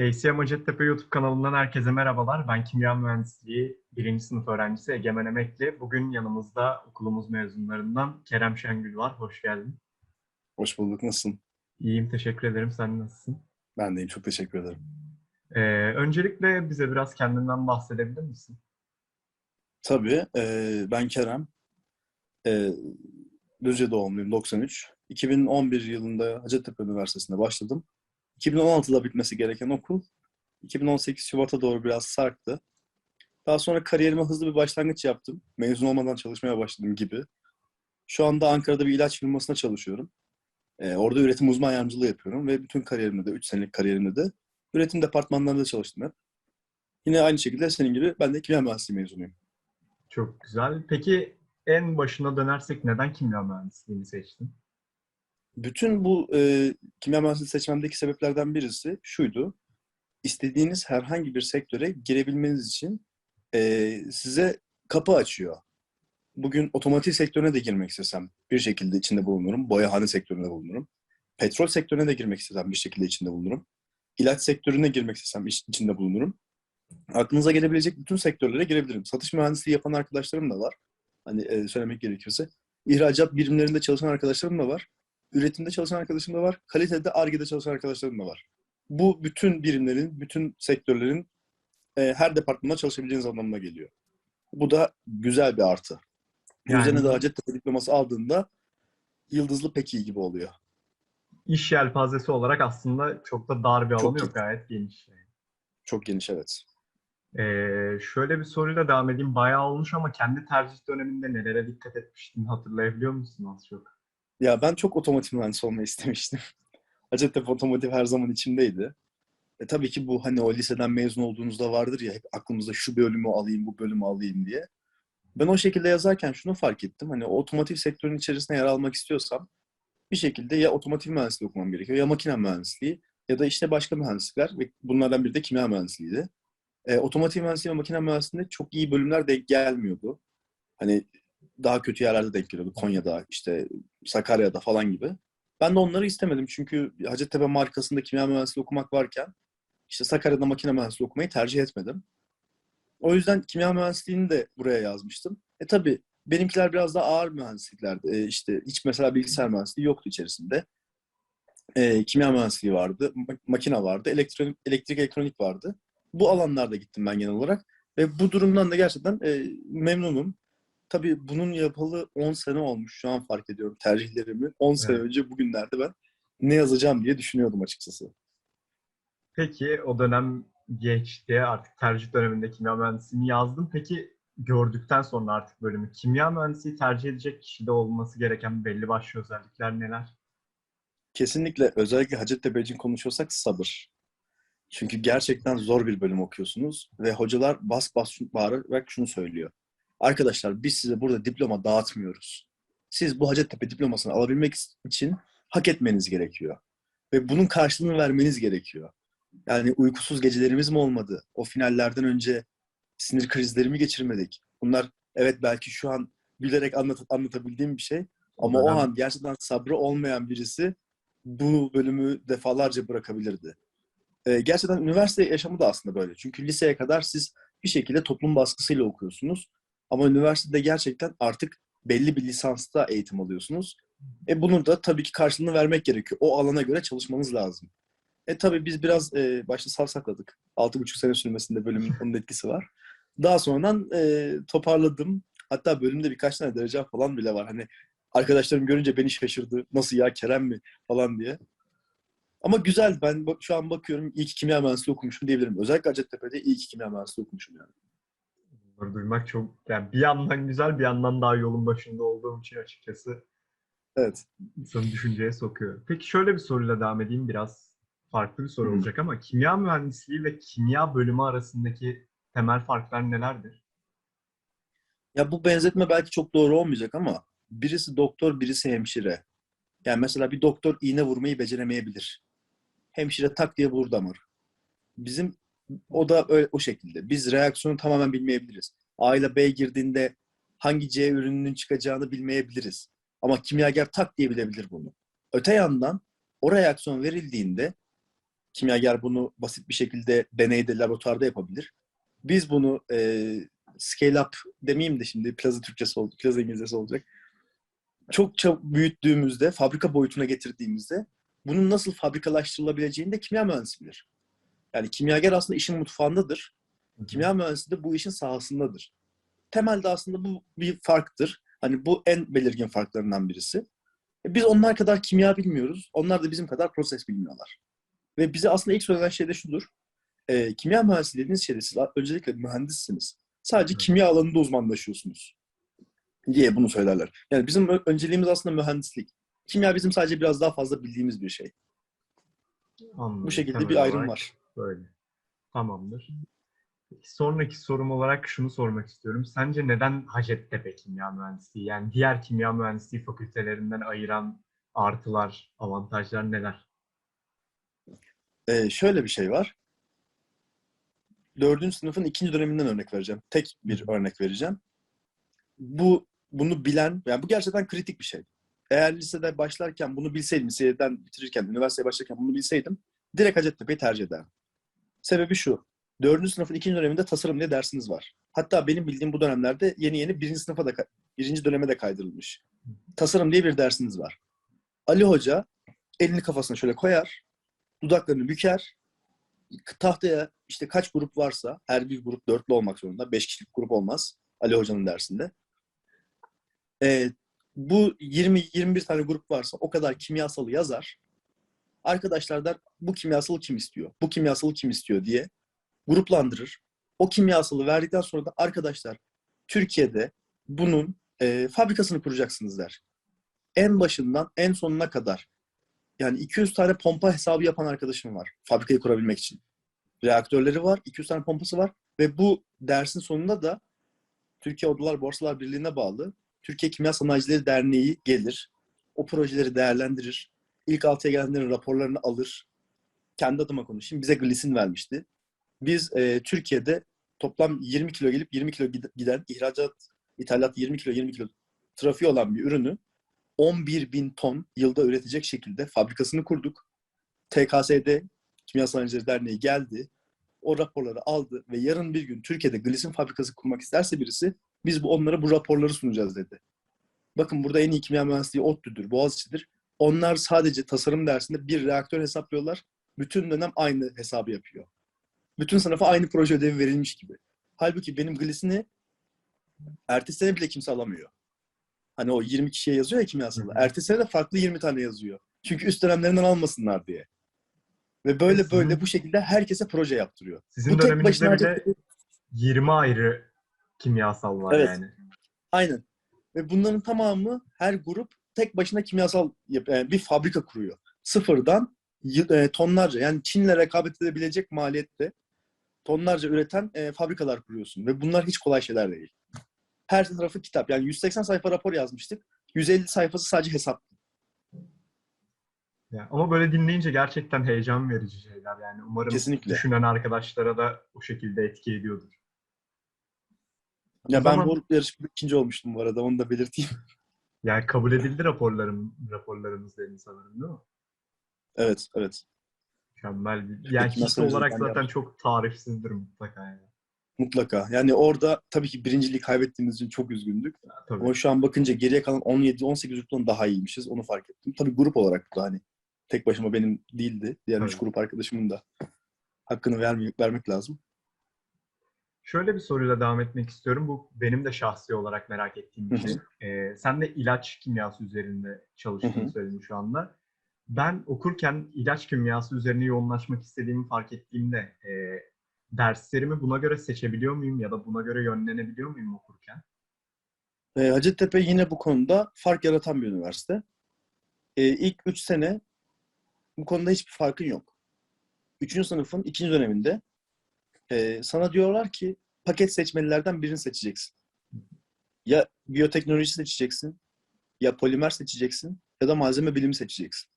ACM Hacettepe YouTube kanalından herkese merhabalar. Ben Kimya Mühendisliği 1. sınıf öğrencisi Egemen Emekli. Bugün yanımızda okulumuz mezunlarından Kerem Şengül var. Hoş geldin. Hoş bulduk. Nasılsın? İyiyim, teşekkür ederim. Sen nasılsın? Ben deyim. Çok teşekkür ederim. Ee, öncelikle bize biraz kendinden bahsedebilir misin? Tabii. e, ben Kerem. E, Düzce doğumluyum. 93. 2011 yılında Hacettepe Üniversitesi'nde başladım. 2016'da bitmesi gereken okul 2018 Şubat'a doğru biraz sarktı. Daha sonra kariyerime hızlı bir başlangıç yaptım. Mezun olmadan çalışmaya başladım gibi. Şu anda Ankara'da bir ilaç firmasında çalışıyorum. E, orada üretim uzman yardımcılığı yapıyorum ve bütün kariyerimde de, 3 senelik kariyerimde de üretim departmanlarında çalıştım hep. Yine aynı şekilde senin gibi ben de kimya mühendisliği mezunuyum. Çok güzel. Peki en başına dönersek neden kimya mühendisliğini seçtin? Bütün bu e, kimya mühendisliği seçmemdeki sebeplerden birisi şuydu. İstediğiniz herhangi bir sektöre girebilmeniz için e, size kapı açıyor. Bugün otomotiv sektörüne de girmek istesem bir şekilde içinde bulunurum. Boyahane sektöründe bulunurum. Petrol sektörüne de girmek istesem bir şekilde içinde bulunurum. İlaç sektörüne girmek istesem iç- içinde bulunurum. Aklınıza gelebilecek bütün sektörlere girebilirim. Satış mühendisliği yapan arkadaşlarım da var. Hani e, söylemek gerekirse. İhracat birimlerinde çalışan arkadaşlarım da var üretimde çalışan arkadaşım da var. Kalitede, ARGE'de çalışan arkadaşlarım da var. Bu bütün birimlerin, bütün sektörlerin e, her departmanda çalışabileceğiniz anlamına geliyor. Bu da güzel bir artı. Yani- Üzerine de Hacettepe diploması aldığında yıldızlı peki gibi oluyor. İş yelpazesi olarak aslında çok da dar bir Çok alanı yok, gayet geniş. Çok geniş evet. Ee, şöyle bir soruyla devam edeyim. Bayağı olmuş ama kendi tercih döneminde nelere dikkat etmiştin hatırlayabiliyor musun az çok? Ya ben çok otomotiv mühendisi olmayı istemiştim. Hacettepe otomotiv her zaman içimdeydi. E tabii ki bu hani o liseden mezun olduğunuzda vardır ya hep aklımızda şu bölümü alayım, bu bölümü alayım diye. Ben o şekilde yazarken şunu fark ettim. Hani otomotiv sektörünün içerisinde yer almak istiyorsam bir şekilde ya otomotiv mühendisliği okumam gerekiyor ya makine mühendisliği ya da işte başka mühendislikler ve bunlardan biri de kimya mühendisliğiydi. E, otomotiv mühendisliği ve makine mühendisliğinde çok iyi bölümler denk gelmiyordu. Hani daha kötü yerlerde denk geliyordu. Konya'da, işte Sakarya'da falan gibi. Ben de onları istemedim çünkü Hacettepe markasında kimya mühendisliği okumak varken işte Sakarya'da makine mühendisliği okumayı tercih etmedim. O yüzden kimya mühendisliğini de buraya yazmıştım. E tabi benimkiler biraz daha ağır mühendisliklerdi. E, işte hiç mesela bilgisayar mühendisliği yoktu içerisinde. E, kimya mühendisliği vardı, ma- makine vardı, elektronik, elektrik elektronik vardı. Bu alanlarda gittim ben genel olarak. Ve bu durumdan da gerçekten e, memnunum. Tabii bunun yapalı 10 sene olmuş. Şu an fark ediyorum tercihlerimi. 10 sene Evet. önce bugünlerde ben ne yazacağım diye düşünüyordum açıkçası. Peki o dönem geçti. Artık tercih döneminde kimya mühendisliğini yazdım. Peki gördükten sonra artık bölümü kimya mühendisliği tercih edecek kişide olması gereken belli başlı özellikler neler? Kesinlikle özellikle Hacettepe için konuşuyorsak sabır. Çünkü gerçekten zor bir bölüm okuyorsunuz ve hocalar bas bas bağırarak şunu söylüyor. Arkadaşlar biz size burada diploma dağıtmıyoruz. Siz bu Hacettepe diplomasını alabilmek için hak etmeniz gerekiyor. Ve bunun karşılığını vermeniz gerekiyor. Yani uykusuz gecelerimiz mi olmadı? O finallerden önce sinir krizlerimi geçirmedik. Bunlar evet belki şu an bilerek anlat anlatabildiğim bir şey ama o dönem- an gerçekten sabrı olmayan birisi bu bölümü defalarca bırakabilirdi. Ee, gerçekten üniversite yaşamı da aslında böyle. Çünkü liseye kadar siz bir şekilde toplum baskısıyla okuyorsunuz. Ama üniversitede gerçekten artık belli bir lisansta eğitim alıyorsunuz. E bunun da tabii ki karşılığını vermek gerekiyor. O alana göre çalışmanız lazım. E tabii biz biraz e, başta savsakladık. 6,5 sene sürmesinde bölümün onun etkisi var. Daha sonradan e, toparladım. Hatta bölümde birkaç tane derece falan bile var. Hani arkadaşlarım görünce beni şaşırdı. Nasıl ya Kerem mi falan diye. Ama güzel. Ben şu an bakıyorum iyi ki kimya mühendisliği okumuşum diyebilirim. Özellikle Hacettepe'de iyi ki kimya mühendisliği okumuşum yani. Bunları duymak çok yani bir yandan güzel bir yandan daha yolun başında olduğum için açıkçası Evet. insanı düşünceye sokuyor. Peki şöyle bir soruyla devam edeyim biraz farklı bir soru Hı. olacak ama kimya mühendisliği ve kimya bölümü arasındaki temel farklar nelerdir? Ya bu benzetme belki çok doğru olmayacak ama birisi doktor, birisi hemşire. Yani mesela bir doktor iğne vurmayı beceremeyebilir. Hemşire tak diye vurur damar. Bizim o da öyle, o şekilde. Biz reaksiyonu tamamen bilmeyebiliriz. A ile B girdiğinde hangi C ürününün çıkacağını bilmeyebiliriz. Ama kimyager tak diye bunu. Öte yandan o reaksiyon verildiğinde Kimyager bunu basit bir şekilde deneyde, laboratuvarda yapabilir. Biz bunu e, scale up demeyeyim de şimdi plaza Türkçesi oldu, plaza İngilizcesi olacak. Çok çok büyüttüğümüzde, fabrika boyutuna getirdiğimizde bunun nasıl fabrikalaştırılabileceğini de kimya mühendisi bilir. Yani kimyager aslında işin mutfağındadır. Kimya mühendisi de bu işin sahasındadır. Temelde aslında bu bir farktır. Hani bu en belirgin farklarından birisi. E, Biz onlar kadar kimya bilmiyoruz. Onlar da bizim kadar proses bilmiyorlar. Ve bize aslında ilk söylenen şey de şudur. E, kimya mühendisi dediğiniz şeyde siz öncelikle mühendissiniz. Sadece Evet. kimya alanında uzmanlaşıyorsunuz. Diye bunu söylerler. Yani bizim önceliğimiz aslında mühendislik. Kimya bizim sadece biraz daha fazla bildiğimiz bir şey. Anladım. Bu şekilde Temel bir ayrım olarak var. Böyle. Tamamdır. Sonraki sorum olarak şunu sormak istiyorum. Sence neden Hacettepe Kimya Mühendisliği? Yani diğer kimya mühendisliği fakültelerinden ayıran artılar, avantajlar neler? Ee, şöyle bir şey var. Dördüncü sınıfın ikinci döneminden örnek vereceğim. Tek bir örnek vereceğim. Bu bunu bilen, yani bu gerçekten kritik bir şey. Eğer lisede başlarken bunu bilseydim, liseden bitirirken, üniversiteye başlarken bunu bilseydim, direkt Hacettepe'yi tercih ederdim. Sebebi şu. Dördüncü sınıfın ikinci döneminde tasarım diye dersiniz var. Hatta benim bildiğim bu dönemlerde yeni yeni birinci sınıfa da, birinci döneme de kaydırılmış. Tasarım diye bir dersiniz var. Ali Hoca elini kafasına şöyle koyar, dudaklarını büker, tahtaya işte kaç grup varsa her bir grup dörtlü olmak zorunda. Beş kişilik grup olmaz. Ali Hoca'nın dersinde. Ee, bu 20-21 tane grup varsa o kadar kimyasalı yazar. Arkadaşlar der bu kimyasalı kim istiyor? Bu kimyasalı kim istiyor diye gruplandırır. O kimyasalı verdikten sonra da arkadaşlar Türkiye'de bunun e, fabrikasını kuracaksınız der. En başından en sonuna kadar yani 200 tane pompa hesabı yapan arkadaşım var fabrikayı kurabilmek için. Reaktörleri var, 200 tane pompası var ve bu dersin sonunda da Türkiye Odalar Borsalar Birliği'ne bağlı Türkiye Kimya Sanayicileri Derneği gelir. O projeleri değerlendirir. İlk altıya gelenlerin raporlarını alır. Kendi adıma konuşayım. Bize glisin vermişti. Biz e, Türkiye'de toplam 20 kilo gelip 20 kilo gid- giden ihracat, ithalat 20 kilo 20 kilo trafiği olan bir ürünü 11 bin ton yılda üretecek şekilde fabrikasını kurduk. TKS'de Kimya Sanayicileri Derneği geldi. O raporları aldı ve yarın bir gün Türkiye'de glisin fabrikası kurmak isterse birisi biz bu onlara bu raporları sunacağız dedi. Bakın burada en iyi kimya mühendisliği ODTÜ'dür, Boğaziçi'dir. Onlar sadece tasarım dersinde bir reaktör hesaplıyorlar. Bütün dönem aynı hesabı yapıyor. Bütün sınıfa aynı proje ödevi verilmiş gibi. Halbuki benim glisini ertesi sene bile kimse alamıyor. Hani o 20 kişiye yazıyor ya hı. Ertesi sene de farklı 20 tane yazıyor. Çünkü üst dönemlerinden almasınlar diye. Ve böyle Sizin- böyle bu şekilde herkese proje yaptırıyor. Sizin Bu tek başına bir de 20 ayrı kimyasal var Evet. yani. Aynen. Ve bunların tamamı her grup tek başına kimyasal yani bir fabrika kuruyor. Sıfırdan e, tonlarca yani Çin'le rekabet edebilecek maliyette tonlarca üreten e, fabrikalar kuruyorsun. Ve bunlar hiç kolay şeyler değil. Her tarafı kitap. Yani 180 sayfa rapor yazmıştık. 150 sayfası sadece hesap. Yani ama böyle dinleyince gerçekten heyecan verici şeyler yani. Umarım Kesinlikle. düşünen arkadaşlara da o şekilde etki ediyordur. Ya O ben zaman- bu yarışmada ikinci olmuştum bu arada. Onu da belirteyim. Yani kabul edildi raporlarım, raporlarımız benim sanırım değil mi? evet, evet. Mükemmel bir... Yani his olarak zaten yapmış? çok tarifsizdir mutlaka yani. Mutlaka. Yani orada tabii ki birinciliği kaybettiğimiz için çok üzgündük. Tabii. Ama şu an bakınca geriye kalan 17-18 gruptan daha iyiymişiz. Onu fark ettim. Tabii grup olarak da hani tek başıma benim değildi. Diğer üç Evet. grup arkadaşımın da hakkını vermek, vermek lazım. Şöyle bir soruyla devam etmek istiyorum. Bu benim de şahsi olarak merak ettiğim bir şey. Ee, sen de ilaç kimyası üzerinde çalıştığını söyledin şu anda. Ben okurken ilaç kimyası üzerine yoğunlaşmak istediğimi fark ettiğimde e, derslerimi buna göre seçebiliyor muyum ya da buna göre yönlenebiliyor muyum okurken? Ee, Hacettepe yine bu konuda fark yaratan bir üniversite. Ee, ilk 3 sene bu konuda hiçbir farkın yok. Üçüncü sınıfın ikinci döneminde e, sana diyorlar ki paket seçmelilerden birini seçeceksin. Ya biyoteknoloji seçeceksin, ya polimer seçeceksin ya da malzeme bilimi seçeceksin.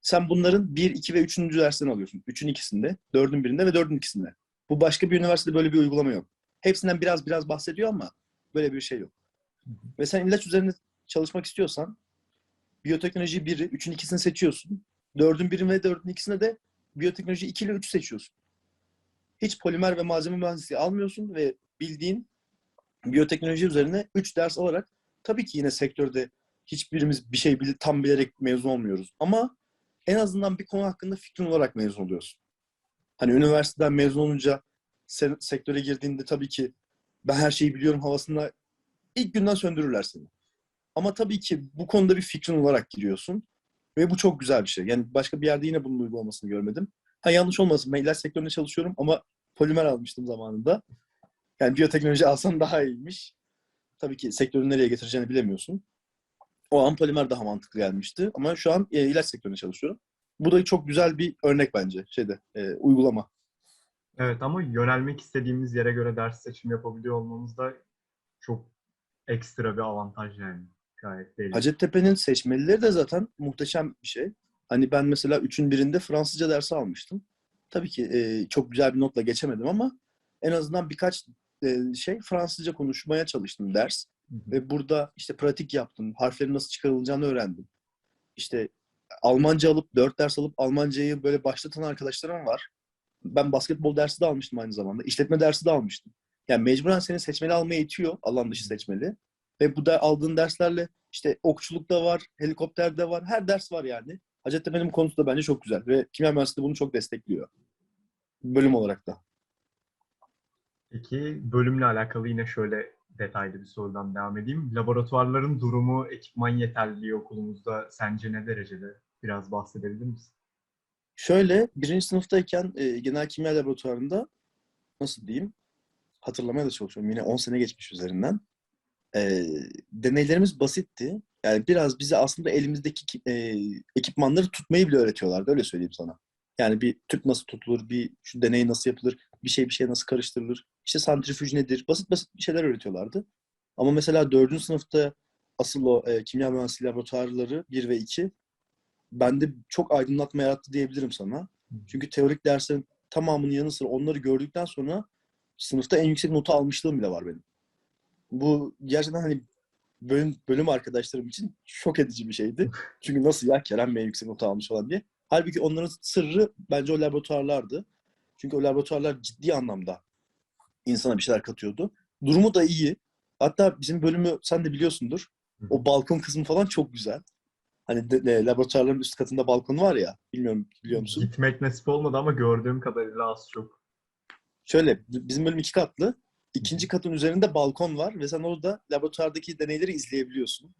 Sen bunların 1, 2 ve 3. derslerini alıyorsun. 3'ün ikisinde, 4'ün birinde ve 4'ün ikisinde. Bu başka bir üniversitede böyle bir uygulama yok. Hepsinden biraz biraz bahsediyor ama böyle bir şey yok. Ve sen ilaç üzerine çalışmak istiyorsan biyoteknoloji biri, üçün ikisini seçiyorsun. Dördün biri ve dördün ikisine de biyoteknoloji 2 ile 3 seçiyorsun. Hiç polimer ve malzeme mühendisliği almıyorsun ve bildiğin biyoteknoloji üzerine 3 ders alarak tabii ki yine sektörde hiçbirimiz bir şey bile, tam bilerek mezun olmuyoruz. Ama en azından bir konu hakkında fikrin olarak mezun oluyorsun. Hani üniversiteden mezun olunca sen, sektöre girdiğinde tabii ki ben her şeyi biliyorum havasında ilk günden söndürürler seni. Ama tabii ki bu konuda bir fikrin olarak giriyorsun. Ve bu çok güzel bir şey. Yani başka bir yerde yine bunun uygulamasını görmedim. Ha yanlış olmasın ben ilaç sektöründe çalışıyorum ama polimer almıştım zamanında. Yani biyoteknoloji alsan daha iyiymiş. Tabii ki sektörü nereye getireceğini bilemiyorsun. O an polimer daha mantıklı gelmişti. Ama şu an e, ilaç sektöründe çalışıyorum. Bu da çok güzel bir örnek bence şeyde e, uygulama. Evet ama yönelmek istediğimiz yere göre ders seçimi yapabiliyor olmamız da çok ekstra bir avantaj yani. Gayet belli. Hacettepe'nin seçmelileri de zaten muhteşem bir şey. Hani ben mesela üçün birinde Fransızca dersi almıştım. Tabii ki e, çok güzel bir notla geçemedim ama en azından birkaç e, şey Fransızca konuşmaya çalıştım ders. Hı hı. Ve burada işte pratik yaptım. Harflerin nasıl çıkarılacağını öğrendim. İşte Almanca alıp, dört ders alıp Almancayı böyle başlatan arkadaşlarım var. Ben basketbol dersi de almıştım aynı zamanda. İşletme dersi de almıştım. Yani mecburen seni seçmeli almaya itiyor. Alan dışı seçmeli. Ve bu da aldığın derslerle işte okçuluk da var, helikopter de var. Her ders var yani. Hacettepe'nin konusu da bence çok güzel. Ve kimya mühendisliği bunu çok destekliyor. Bölüm olarak da. Peki bölümle alakalı yine şöyle detaylı bir sorudan devam edeyim. Laboratuvarların durumu, ekipman yeterliliği okulumuzda sence ne derecede? Biraz bahsedebilir misin? Şöyle birinci sınıftayken e, genel kimya laboratuvarında nasıl diyeyim hatırlamaya da çalışıyorum. Yine 10 sene geçmiş üzerinden. E, deneylerimiz basitti. Yani biraz bize aslında elimizdeki ki- e, ekipmanları tutmayı bile öğretiyorlardı. Öyle söyleyeyim sana. Yani bir tüp nasıl tutulur, bir şu deney nasıl yapılır, bir şey bir şey nasıl karıştırılır, işte santrifüj nedir, basit basit bir şeyler öğretiyorlardı. Ama mesela dördüncü sınıfta asıl o e, kimya mühendisliği laboratuvarları 1 ve 2 bende çok aydınlatma yarattı diyebilirim sana. Çünkü teorik derslerin tamamının yanı sıra onları gördükten sonra sınıfta en yüksek notu almışlığım bile var benim. Bu gerçekten hani bölüm, bölüm arkadaşlarım için şok edici bir şeydi. Çünkü nasıl ya Kerem Bey yüksek notu almış falan diye. Halbuki onların sırrı bence o laboratuvarlardı. Çünkü o laboratuvarlar ciddi anlamda insana bir şeyler katıyordu. Durumu da iyi. Hatta bizim bölümü sen de biliyorsundur. O balkon kısmı falan çok güzel. Hani de, de- laboratuvarların üst katında balkon var ya. Bilmiyorum biliyor musun? Gitmek nasip olmadı ama gördüğüm kadarıyla az çok. Şöyle bizim bölüm iki katlı. İkinci katın üzerinde balkon var ve sen orada laboratuvardaki deneyleri izleyebiliyorsun.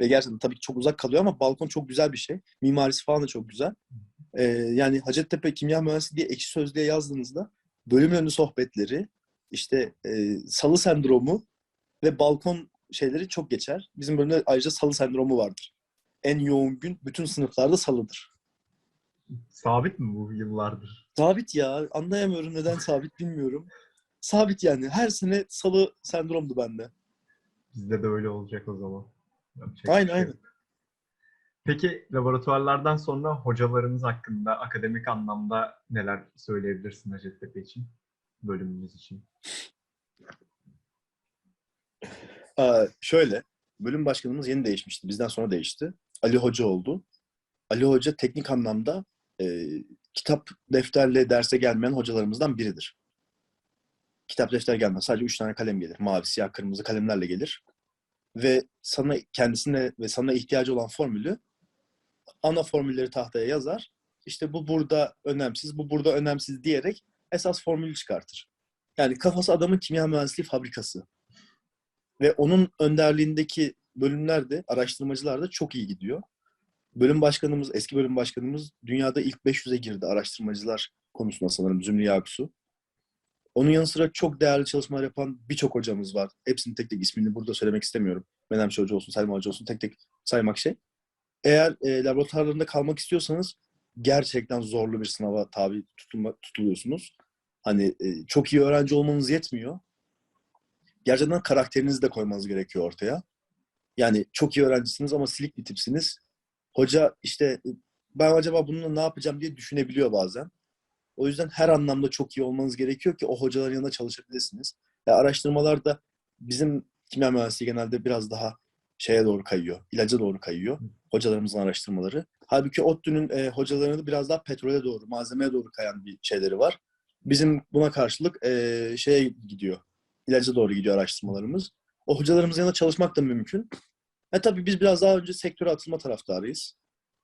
Ve gerçekten tabii ki çok uzak kalıyor ama balkon çok güzel bir şey. Mimarisi falan da çok güzel. Ee, yani Hacettepe Kimya Mühendisliği diye ekşi sözlüğe yazdığınızda bölüm önü sohbetleri, işte e, salı sendromu ve balkon şeyleri çok geçer. Bizim bölümde ayrıca salı sendromu vardır. En yoğun gün bütün sınıflarda salıdır. Sabit mi bu yıllardır? Sabit ya. Anlayamıyorum neden sabit bilmiyorum. Sabit yani. Her sene salı sendromdu bende. Bizde de öyle olacak o zaman. Yapacak bir Aynen, şey aynen. Peki laboratuvarlardan sonra hocalarımız hakkında akademik anlamda neler söyleyebilirsin Hacettepe için? Bölümümüz için. Aa, şöyle. Bölüm başkanımız yeni değişmişti. Bizden sonra değişti. Ali Hoca oldu. Ali Hoca teknik anlamda e, kitap defterle derse gelmeyen hocalarımızdan biridir. Kitap defter gelmez. Sadece üç tane kalem gelir. Mavi, siyah, kırmızı kalemlerle gelir. Ve sana kendisine ve sana ihtiyacı olan formülü ana formülleri tahtaya yazar. İşte bu burada önemsiz, bu burada önemsiz diyerek esas formülü çıkartır. Yani kafası adamın kimya mühendisliği fabrikası. Ve onun önderliğindeki bölümler de, araştırmacılar da çok iyi gidiyor. Bölüm başkanımız, eski bölüm başkanımız dünyada ilk 500'e girdi araştırmacılar konusunda sanırım Zümrüt Yaksu. Onun yanı sıra çok değerli çalışmalar yapan birçok hocamız var. Hepsinin tek tek ismini burada söylemek istemiyorum. Menemşe Hoca olsun, Selma Hoca olsun tek tek saymak şey. Eğer e, laboratuvarlarında kalmak istiyorsanız gerçekten zorlu bir sınava tabi tutulma, tutuluyorsunuz. Hani e, çok iyi öğrenci olmanız yetmiyor. Gerçekten karakterinizi de koymanız gerekiyor ortaya. Yani çok iyi öğrencisiniz ama silik bir tipsiniz. Hoca işte ben acaba bununla ne yapacağım diye düşünebiliyor bazen. O yüzden her anlamda çok iyi olmanız gerekiyor ki o hocaların yanında çalışabilirsiniz. Ve araştırmalarda bizim kimya mühendisliği genelde biraz daha şeye doğru kayıyor. ilaca doğru kayıyor. Hocalarımızın araştırmaları. Halbuki ODTÜ'nün e, hocalarının biraz daha petrole doğru, malzemeye doğru kayan bir şeyleri var. Bizim buna karşılık e, şeye gidiyor. ilaca doğru gidiyor araştırmalarımız. O hocalarımızın yanında çalışmak da mümkün. E tabii biz biraz daha önce sektöre atılma taraftarıyız.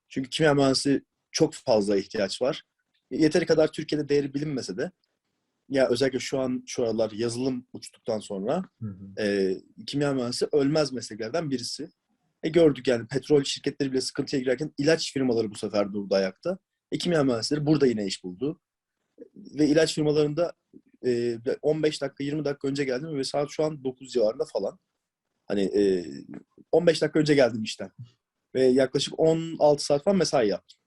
Çünkü kimya mühendisi çok fazla ihtiyaç var. Yeteri kadar Türkiye'de değeri bilinmese de ya özellikle şu an şu aralar yazılım uçtuktan sonra Hı hı. e, kimya mühendisi ölmez mesleklerden birisi. E gördük yani petrol şirketleri bile sıkıntıya girerken ilaç firmaları bu sefer durdu ayakta. E, kimya mühendisleri burada yine iş buldu. Ve ilaç firmalarında e, 15 dakika 20 dakika önce geldim ve saat şu an 9 civarında falan. Hani e, 15 dakika önce geldim işten. Ve yaklaşık 16 saat falan mesai yaptım.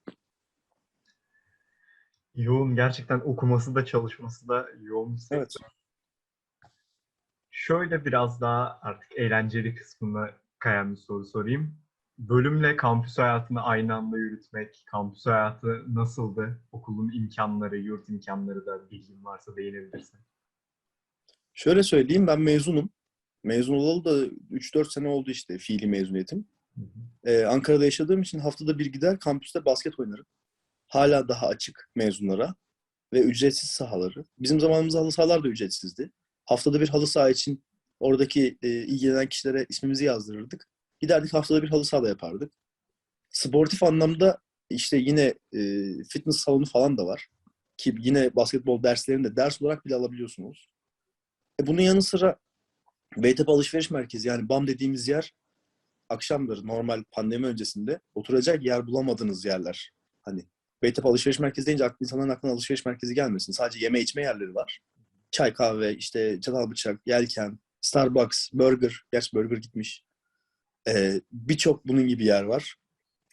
Yoğun gerçekten okuması da çalışması da yoğun bir sektör. Evet. Şöyle biraz daha artık eğlenceli kısmına kayan bir soru sorayım. Bölümle kampüs hayatını aynı anda yürütmek, kampüs hayatı nasıldı? Okulun imkanları, yurt imkanları da bilgin varsa değinebilirsin. Şöyle söyleyeyim ben mezunum. Mezun olalı da 3-4 sene oldu işte fiili mezuniyetim. Hı hı. Ee, Ankara'da yaşadığım için haftada bir gider kampüste basket oynarım. Hala daha açık mezunlara ve ücretsiz sahaları. Bizim zamanımızda halı sahalar da ücretsizdi. Haftada bir halı saha için oradaki e, ilgilenen kişilere ismimizi yazdırırdık. Giderdik haftada bir halı sahada yapardık. Sportif anlamda işte yine e, fitness salonu falan da var. Ki yine basketbol derslerini de ders olarak bile alabiliyorsunuz. E, bunun yanı sıra Beytepe Alışveriş Merkezi yani BAM dediğimiz yer akşamları normal pandemi öncesinde oturacak yer bulamadığınız yerler. Hani Beytepe Alışveriş Merkezi deyince insanların aklına alışveriş merkezi gelmesin. Sadece yeme içme yerleri var. Çay, kahve, işte çatal bıçak, yelken, Starbucks, burger. Gerçi burger gitmiş. Ee, Birçok bunun gibi yer var.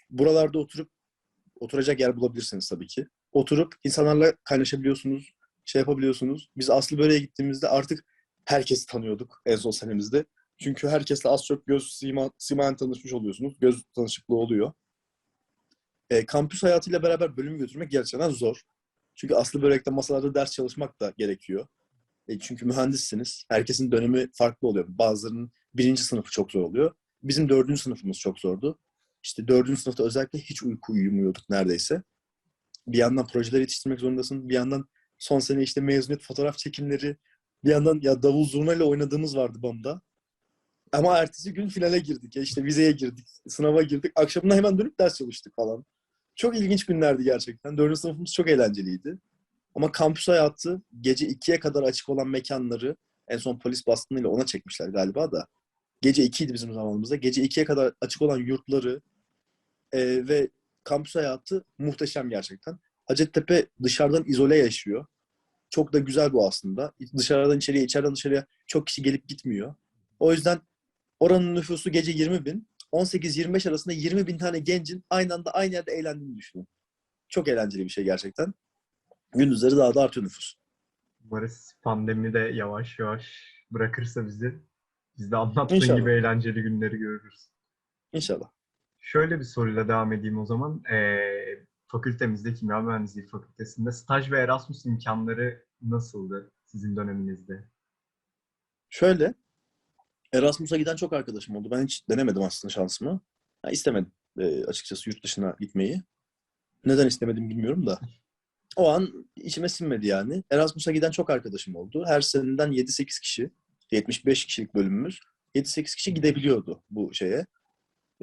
Buralarda oturup oturacak yer bulabilirsiniz tabii ki. Oturup insanlarla kaynaşabiliyorsunuz, şey yapabiliyorsunuz. Biz Aslı Böre'ye gittiğimizde artık herkesi tanıyorduk en son senemizde. Çünkü herkesle az çok göz sima, simayen tanışmış oluyorsunuz. Göz tanışıklığı oluyor. E, kampüs hayatıyla beraber bölümü götürmek gerçekten zor. Çünkü Aslı Börek'te masalarda ders çalışmak da gerekiyor. E, çünkü mühendissiniz. Herkesin dönemi farklı oluyor. Bazılarının birinci sınıfı çok zor oluyor. Bizim dördüncü sınıfımız çok zordu. İşte dördüncü sınıfta özellikle hiç uyku uyumuyorduk neredeyse. Bir yandan projeler yetiştirmek zorundasın. Bir yandan son sene işte mezuniyet fotoğraf çekimleri. Bir yandan ya davul zurnayla oynadığımız vardı BAM'da. Ama ertesi gün finale girdik. Ya işte vizeye girdik, sınava girdik. Akşamına hemen dönüp ders çalıştık falan. Çok ilginç günlerdi gerçekten. Dördüncü sınıfımız çok eğlenceliydi. Ama kampüs hayatı gece 2'ye kadar açık olan mekanları en son polis baskınıyla ona çekmişler galiba da. Gece 2'ydi bizim zamanımızda. Gece 2'ye kadar açık olan yurtları e, ve kampüs hayatı muhteşem gerçekten. Hacettepe dışarıdan izole yaşıyor. Çok da güzel bu aslında. Dışarıdan içeriye, içeriden dışarıya çok kişi gelip gitmiyor. O yüzden oranın nüfusu gece 20 bin. 18-25 arasında 20 bin tane gencin aynı anda aynı yerde eğlendiğini düşünün. Çok eğlenceli bir şey gerçekten. Gündüzleri daha da artıyor nüfus. Umarız pandemi de yavaş yavaş bırakırsa bizi, biz de anlattığın İnşallah. gibi eğlenceli günleri görürüz. İnşallah. Şöyle bir soruyla devam edeyim o zaman. Ee, fakültemizde, Kimya Mühendisliği Fakültesinde staj ve Erasmus imkanları nasıldı sizin döneminizde? Şöyle, Erasmus'a giden çok arkadaşım oldu. Ben hiç denemedim aslında şansımı. Ha, istemedim e, açıkçası yurt dışına gitmeyi. Neden istemedim bilmiyorum da. O an içime sinmedi yani. Erasmus'a giden çok arkadaşım oldu. Her seneden 7-8 kişi, 75 kişilik bölümümüz, 7-8 kişi gidebiliyordu bu şeye.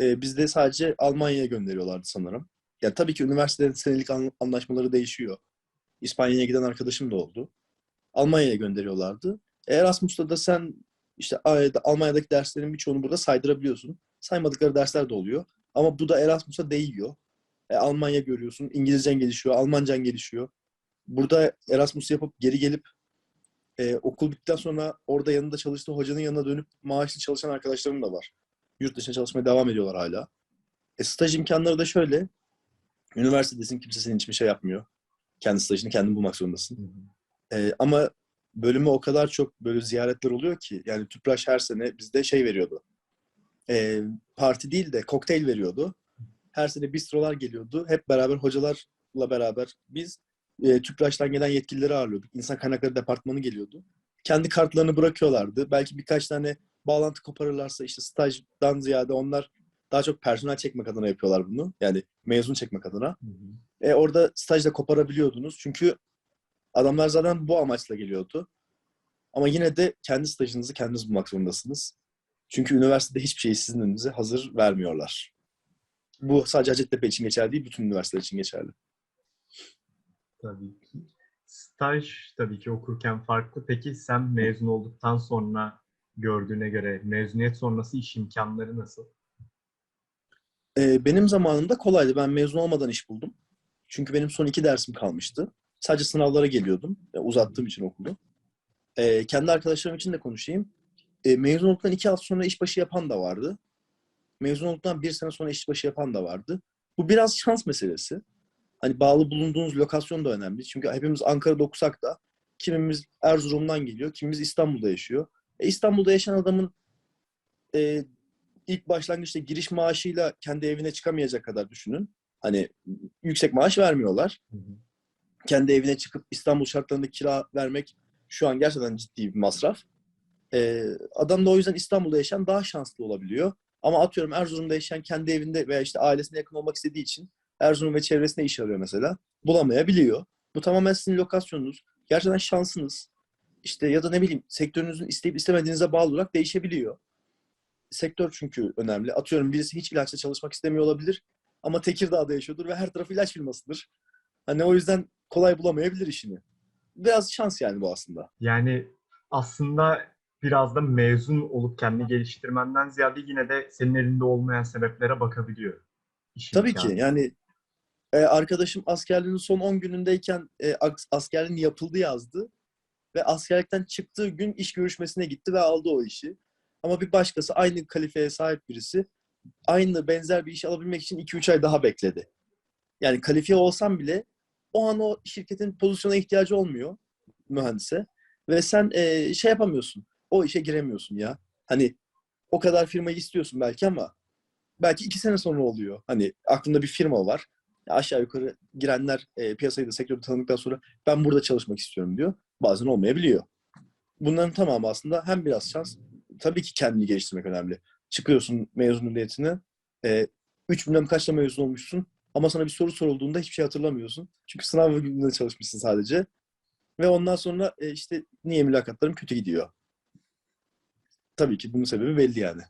E, bizde sadece Almanya'ya gönderiyorlardı sanırım. Ya tabii ki üniversitelerin senelik an- anlaşmaları değişiyor. İspanya'ya giden arkadaşım da oldu. Almanya'ya gönderiyorlardı. Erasmus'ta da sen işte Almanya'daki derslerin birçoğunu burada saydırabiliyorsun. Saymadıkları dersler de oluyor. Ama bu da Erasmus'a değiyor. E, Almanya görüyorsun, İngilizcen gelişiyor, Almancan gelişiyor. Burada Erasmus yapıp geri gelip e, okul bittikten sonra orada yanında çalıştığı hocanın yanına dönüp maaşlı çalışan arkadaşlarım da var. Yurt dışına çalışmaya devam ediyorlar hala. E, staj imkanları da şöyle. Üniversitedesin kimse senin için bir şey yapmıyor. Kendi stajını kendin bulmak zorundasın. Ee, ama bölüme o kadar çok böyle ziyaretler oluyor ki yani Tüpraş her sene bizde şey veriyordu. Ee, parti değil de kokteyl veriyordu. Her sene bistrolar geliyordu. Hep beraber hocalarla beraber biz e, Tüpraş'tan gelen yetkilileri ağırlıyorduk. İnsan kaynakları departmanı geliyordu. Kendi kartlarını bırakıyorlardı. Belki birkaç tane bağlantı koparırlarsa işte stajdan ziyade onlar daha çok personel çekmek adına yapıyorlar bunu. Yani mezun çekmek adına. E, orada stajda koparabiliyordunuz. Çünkü adamlar zaten bu amaçla geliyordu. Ama yine de kendi stajınızı kendiniz bulmak zorundasınız. Çünkü üniversitede hiçbir şeyi sizin önünüze hazır vermiyorlar. Bu sadece Hacettepe için geçerli değil, bütün üniversiteler için geçerli. Tabii ki. Staj tabii ki okurken farklı. Peki sen mezun olduktan sonra gördüğüne göre mezuniyet sonrası iş imkanları nasıl? Ee, benim zamanımda kolaydı. Ben mezun olmadan iş buldum. Çünkü benim son iki dersim kalmıştı. Sadece sınavlara geliyordum. Uzattığım için okulu. Ee, kendi arkadaşlarım için de konuşayım. Ee, mezun olduktan iki hafta sonra işbaşı yapan da vardı. Mezun olduktan bir sene sonra işbaşı yapan da vardı. Bu biraz şans meselesi. Hani bağlı bulunduğunuz lokasyon da önemli. Çünkü hepimiz Ankara'da okusak da kimimiz Erzurum'dan geliyor, kimimiz İstanbul'da yaşıyor. E, İstanbul'da yaşayan adamın e, ilk başlangıçta giriş maaşıyla kendi evine çıkamayacak kadar düşünün. Hani yüksek maaş vermiyorlar. Kendi evine çıkıp İstanbul şartlarında kira vermek şu an gerçekten ciddi bir masraf. Ee, adam da o yüzden İstanbul'da yaşayan daha şanslı olabiliyor. Ama atıyorum Erzurum'da yaşayan kendi evinde veya işte ailesine yakın olmak istediği için Erzurum ve çevresine iş arıyor mesela. Bulamayabiliyor. Bu tamamen sizin lokasyonunuz. Gerçekten şansınız. İşte ya da ne bileyim sektörünüzün isteyip istemediğinize bağlı olarak değişebiliyor. Sektör çünkü önemli. Atıyorum birisi hiç ilaçla çalışmak istemiyor olabilir. Ama Tekirdağ'da yaşıyordur ve her tarafı ilaç firmasıdır. Hani o yüzden kolay bulamayabilir işini. Biraz şans yani bu aslında. Yani aslında biraz da mezun olup kendini geliştirmenden ziyade yine de senin elinde olmayan sebeplere bakabiliyor. İş Tabii ki yani e, arkadaşım askerliğinin son 10 günündeyken e, as- askerliğin yapıldı yazdı. Ve askerlikten çıktığı gün iş görüşmesine gitti ve aldı o işi. Ama bir başkası aynı kalifeye sahip birisi aynı benzer bir iş alabilmek için 2-3 ay daha bekledi. Yani kalifiye olsam bile o an o şirketin pozisyona ihtiyacı olmuyor mühendise. Ve sen e, şey yapamıyorsun. O işe giremiyorsun ya. Hani o kadar firmayı istiyorsun belki ama belki iki sene sonra oluyor. Hani aklında bir firma var. Aşağı yukarı girenler e, piyasayı da sektörü tanıdıktan sonra ben burada çalışmak istiyorum diyor. Bazen olmayabiliyor. Bunların tamamı aslında hem biraz şans, tabii ki kendini geliştirmek önemli. Çıkıyorsun mezuniyetine, e, 3 bilmem kaçta mezun olmuşsun ama sana bir soru sorulduğunda hiçbir şey hatırlamıyorsun. Çünkü sınav gününde çalışmışsın sadece. Ve ondan sonra e, işte niye mülakatlarım kötü gidiyor? Tabii ki bunun sebebi belli yani.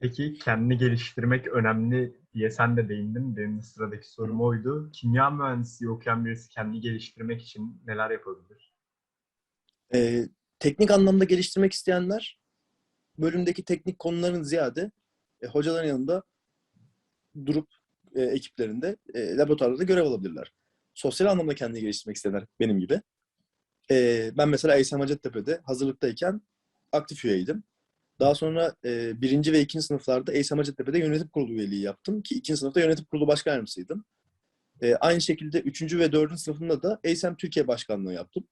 Peki kendini geliştirmek önemli diye sen de değindin. Benim de sıradaki sorum oydu. Kimya mühendisliği okuyan birisi kendini geliştirmek için neler yapabilir? E, teknik anlamda geliştirmek isteyenler bölümdeki teknik konuların ziyade e, hocaların yanında durup e, ekiplerinde e, laboratuvarlarda görev alabilirler. Sosyal anlamda kendini geliştirmek isteyenler benim gibi. E, ben mesela Eysem Hacettepe'de hazırlıktayken aktif üyeydim. Daha sonra e, birinci ve ikinci sınıflarda Eysem Hacettepe'de yönetim kurulu üyeliği yaptım ki ikinci sınıfta yönetim kurulu başkan yardımcısıydım. E, aynı şekilde üçüncü ve dördüncü sınıfında da Eysem Türkiye Başkanlığı yaptım.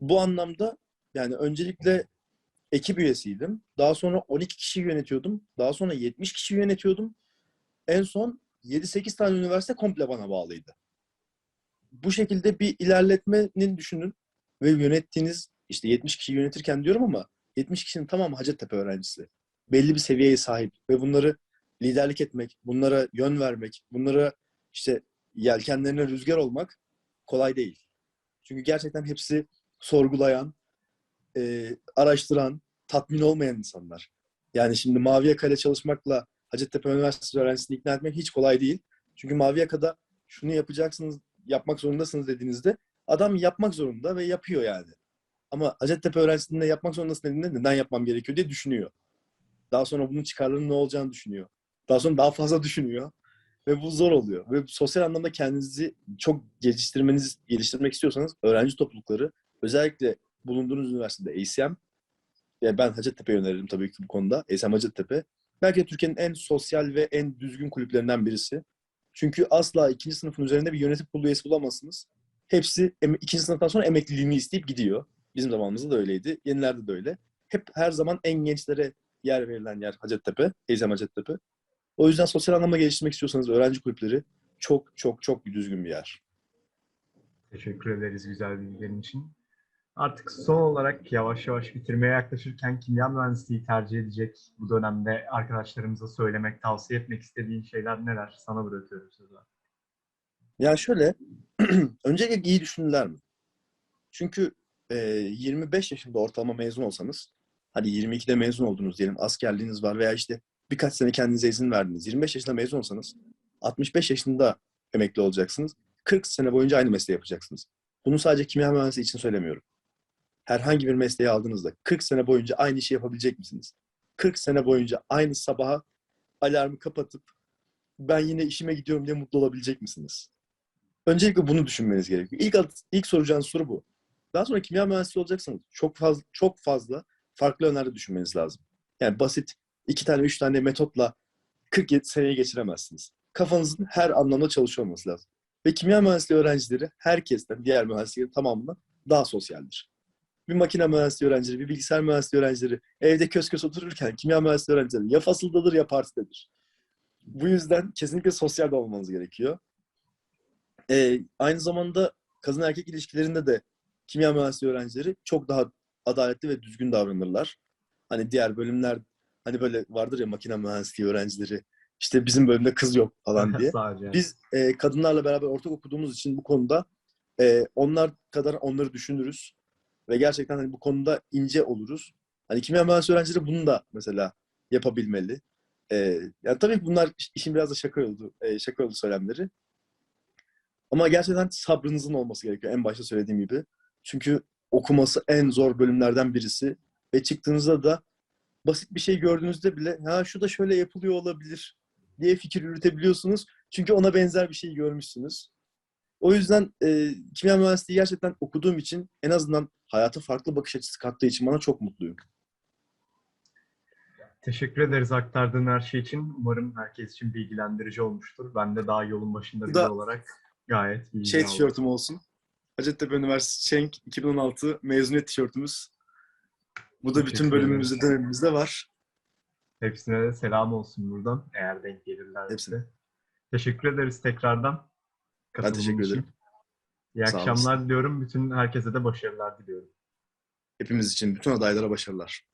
Bu anlamda yani öncelikle ekip üyesiydim. Daha sonra 12 kişi yönetiyordum. Daha sonra 70 kişi yönetiyordum. En son 7-8 tane üniversite komple bana bağlıydı. Bu şekilde bir ilerletmenin düşünün ve yönettiğiniz işte 70 kişi yönetirken diyorum ama 70 kişinin tamamı Hacettepe öğrencisi. Belli bir seviyeye sahip ve bunları liderlik etmek, bunlara yön vermek, bunlara işte yelkenlerine rüzgar olmak kolay değil. Çünkü gerçekten hepsi sorgulayan, e, araştıran, tatmin olmayan insanlar. Yani şimdi Mavi Yaka'yla çalışmakla Hacettepe Üniversitesi öğrencisini ikna etmek hiç kolay değil. Çünkü Mavi Yaka'da şunu yapacaksınız, yapmak zorundasınız dediğinizde adam yapmak zorunda ve yapıyor yani. Ama Hacettepe öğrencisinde yapmak zorundasın dediğinde neden yapmam gerekiyor diye düşünüyor. Daha sonra bunun çıkarlarının ne olacağını düşünüyor. Daha sonra daha fazla düşünüyor. Ve bu zor oluyor. Ve sosyal anlamda kendinizi çok geliştirmeniz, geliştirmek istiyorsanız öğrenci toplulukları, özellikle bulunduğunuz üniversitede ACM, yani ben Hacettepe'yi öneririm tabii ki bu konuda. ACM Hacettepe. Belki de Türkiye'nin en sosyal ve en düzgün kulüplerinden birisi. Çünkü asla ikinci sınıfın üzerinde bir yönetim kurulu üyesi bulamazsınız. Hepsi ikinci sınıftan sonra emekliliğini isteyip gidiyor. Bizim zamanımızda da öyleydi. Yenilerde de öyle. Hep her zaman en gençlere yer verilen yer Hacettepe, Eysem Hacettepe. O yüzden sosyal anlamda geliştirmek istiyorsanız öğrenci kulüpleri çok çok çok düzgün bir yer. Teşekkür ederiz güzel bilgilerin için. Artık son olarak yavaş yavaş bitirmeye yaklaşırken kimya mühendisliği tercih edecek bu dönemde arkadaşlarımıza söylemek, tavsiye etmek istediğin şeyler neler? Sana bırakıyorum sözü. Yani şöyle, öncelikle iyi düşündüler mi? Çünkü e, 25 yaşında ortalama mezun olsanız, hadi 22'de mezun oldunuz diyelim, askerliğiniz var veya işte birkaç sene kendinize izin verdiniz. 25 yaşında mezun olsanız, 65 yaşında emekli olacaksınız. 40 sene boyunca aynı mesleği yapacaksınız. Bunu sadece kimya mühendisliği için söylemiyorum. Herhangi bir mesleği aldığınızda 40 sene boyunca aynı işi yapabilecek misiniz? 40 sene boyunca aynı sabaha alarmı kapatıp ben yine işime gidiyorum diye mutlu olabilecek misiniz? Öncelikle bunu düşünmeniz gerekiyor. İlk ilk soracağınız soru bu. Daha sonra kimya mühendisliği olacaksanız çok fazla çok fazla farklı yönlerde düşünmeniz lazım. Yani basit iki tane üç tane metotla 47 seneye geçiremezsiniz. Kafanızın her anlamda çalışıyor olması lazım. Ve kimya mühendisliği öğrencileri herkesten, diğer mühendisliklerin tamamından daha sosyaldir. Bir makine mühendisliği öğrencileri, bir bilgisayar mühendisliği öğrencileri evde kös kös otururken kimya mühendisliği öğrencileri ya fasıldadır ya partidedir. Bu yüzden kesinlikle sosyal de olmanız gerekiyor. Ee, aynı zamanda kadın erkek ilişkilerinde de kimya mühendisliği öğrencileri çok daha adaletli ve düzgün davranırlar. Hani diğer bölümler hani böyle vardır ya makine mühendisliği öğrencileri işte bizim bölümde kız yok falan diye. Biz e, kadınlarla beraber ortak okuduğumuz için bu konuda e, onlar kadar onları düşünürüz ve gerçekten hani bu konuda ince oluruz. Hani kimya mühendisliği öğrencileri bunu da mesela yapabilmeli. E, yani tabii bunlar işin biraz da şaka oldu, e, şaka oldu söylemleri. Ama gerçekten sabrınızın olması gerekiyor en başta söylediğim gibi. Çünkü okuması en zor bölümlerden birisi ve çıktığınızda da basit bir şey gördüğünüzde bile ha şu da şöyle yapılıyor olabilir diye fikir yürütebiliyorsunuz. Çünkü ona benzer bir şey görmüşsünüz. O yüzden e, kimya mühendisliği gerçekten okuduğum için en azından hayata farklı bakış açısı kattığı için bana çok mutluyum. Teşekkür ederiz aktardığın her şey için. Umarım herkes için bilgilendirici olmuştur. Ben de daha yolun başında biri da olarak gayet bilgi Şey tişörtüm olsun. Hacettepe Üniversitesi Şenk 2016 mezuniyet tişörtümüz. Bu da bütün bölümümüzde, dönemimizde var. Hepsine de selam olsun buradan eğer denk gelirler. Hepsine. Teşekkür ederiz tekrardan. Katılımın teşekkür için. ederim. İyi Sağ akşamlar olasın. diliyorum. Bütün herkese de başarılar diliyorum. Hepimiz için, bütün adaylara başarılar.